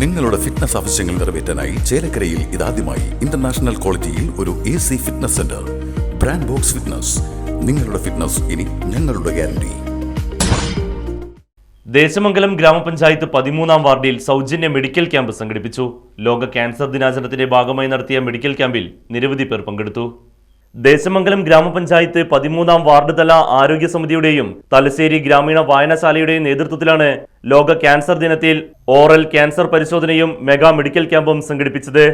നിങ്ങളുടെ ഫിറ്റ്നസ് ആവശ്യങ്ങൾ നിറവേറ്റാനായി ചേലക്കരയിൽ ഇതാദ്യമായി ഇന്റർനാഷണൽ ക്വാളിറ്റിയിൽ ഒരു A C fitness centre brand box fitness നിങ്ങളുടെ ഫിറ്റ്നസ് ഇനി ഞങ്ങളുടെ ഗ്യാരണ്ടി ദേശമംഗലം ഗ്രാമപഞ്ചായത്ത് പതിമൂന്നാം വാർഡിൽ സൗജന്യ മെഡിക്കൽ ക്യാമ്പ് സംഘടിപ്പിച്ചു. ലോക ക്യാൻസർ ദിനാചരണത്തിന്റെ ഭാഗമായി നടത്തിയ മെഡിക്കൽ ക്യാമ്പിൽ നിരവധി പേർ പങ്കെടുത്തു. ദേശമംഗലം ഗ്രാമപഞ്ചായത്ത് പതിമൂന്നാം വാർഡ് തല ആരോഗ്യ സമിതിയുടെയും തലശ്ശേരി ഗ്രാമീണ വായനശാലയുടെയും നേതൃത്വത്തിലാണ് ലോക ക്യാൻസർ ദിനത്തിൽ ഓറൽ ക്യാൻസർ പരിശോധനയും മെഗാ മെഡിക്കൽ ക്യാമ്പും സംഘടിപ്പിച്ചത്.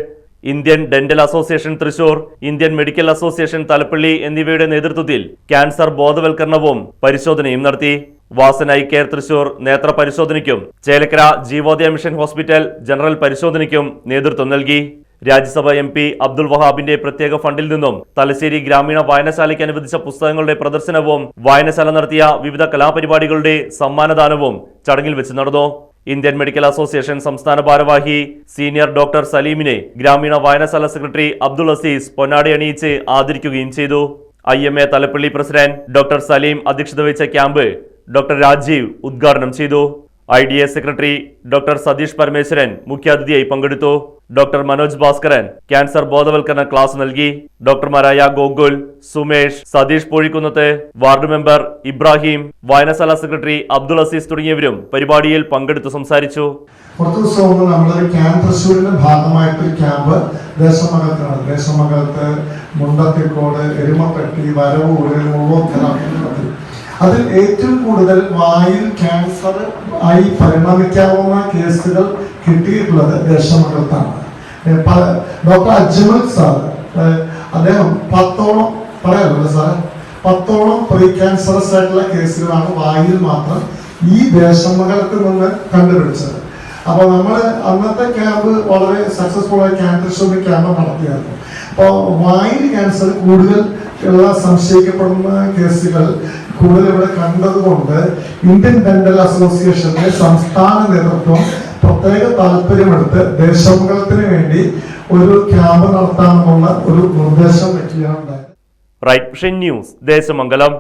Indian dental association Thrissur Indian medical association Thalappilly എന്നിവയുടെ നേതൃത്വത്തിൽ ക്യാൻസർ ബോധവൽക്കരണവും പരിശോധനയും നടത്തി. വാസൻ ഐ കെയർ തൃശൂർ നേത്ര പരിശോധനയ്ക്കും Chelakkara Jeevodaya mission hospital general പരിശോധനയ്ക്കും നേതൃത്വം നൽകി. രാജ്യസഭ എം പി അബ്ദുൾ വഹാബിന്റെ പ്രത്യേക ഫണ്ടിൽ നിന്നും തലശ്ശേരി ഗ്രാമീണ വായനശാലയ്ക്ക് അനുവദിച്ച പുസ്തകങ്ങളുടെ പ്രദർശനവും വായനശാല നടത്തിയ വിവിധ കലാപരിപാടികളുടെ സമ്മാനദാനവും ചടങ്ങിൽ വെച്ച് നടന്നു. ഇന്ത്യൻ മെഡിക്കൽ അസോസിയേഷൻ സംസ്ഥാന ഭാരവാഹി സീനിയർ ഡോക്ടർ സലീമിനെ ഗ്രാമീണ വായനശാല സെക്രട്ടറി അബ്ദുൾ അസീസ് പൊന്നാടി അണിയിച്ച് ആദരിക്കുകയും ചെയ്തു. I M A Thalappilly president doctor Saleem അധ്യക്ഷത വഹിച്ച ക്യാമ്പ് ഡോക്ടർ രാജീവ് ഉദ്ഘാടനം ചെയ്തു. I D A secretary doctor Satheesh Parameswaran മുഖ്യാതിഥിയായി പങ്കെടുത്തു. ഡോക്ടർ മനോജ് ഭാസ്കരൻ ക്യാൻസർ ബോധവൽക്കരണ ക്ലാസ് നൽകി. ഡോക്ടർമാരായ ഗോകുൽ സുമേഷ് സതീഷ് പോഴിക്കുന്നത്ത് വാർഡ് മെമ്പർ ഇബ്രാഹിം വായനശാല സെക്രട്ടറി അബ്ദുൾ അസീസ് തുടങ്ങിയവരും പരിപാടിയിൽ പങ്കെടുത്തു സംസാരിച്ചു. നമ്മളൊരു ക്യാമ്പ് മുണ്ടത്തിക്കോട് എരുമപ്പെട്ടി വരവൂര് നടത്തി അതിൽ ഏറ്റവും കൂടുതൽ വായിൽ ക്യാൻസർ ആയി പരിണമിക്കാവുന്ന കേസുകൾ കിട്ടിയിട്ടുള്ളത് ദേശമംഗലത്താണ് ഡോക്ടർ അജ്മൽ സാർ അദ്ദേഹം പത്തോളം പറയാറുണ്ട് സാർ പത്തോളം പ്രീ ക്യാൻസറസ് ആയിട്ടുള്ള കേസുകളാണ് വായിൽ മാത്രം ഈ ദേശമംഗലത്തിൽ നിന്ന് കണ്ടുപിടിച്ചത്. അപ്പൊ നമ്മൾ അന്നത്തെ ക്യാമ്പ് വളരെ സക്സസ്ഫുൾ ആയി ക്യാൻസർ ക്യാമ്പ് നടത്തിയായിരുന്നു. അപ്പോൾ വായിൽ ക്യാൻസർ കൂടുതൽ ഉള്ള സംശയിക്കപ്പെടുന്ന കേസുകൾ കൂടുതൽ ഇവിടെ കണ്ടതുകൊണ്ട് ഇന്ത്യൻ ഡെന്റൽ അസോസിയേഷന്റെ സംസ്ഥാന നേതൃത്വം പ്രത്യേക താല്പര്യമെടുത്ത് ദേശമംഗലത്തിന് വേണ്ടി ഒരു ക്യാമ്പ് നടത്താമെന്നുള്ള ഒരു നിർദ്ദേശം വെക്കുകയാണ് റൈറ്റ് ന്യൂസ് ദേശമംഗലം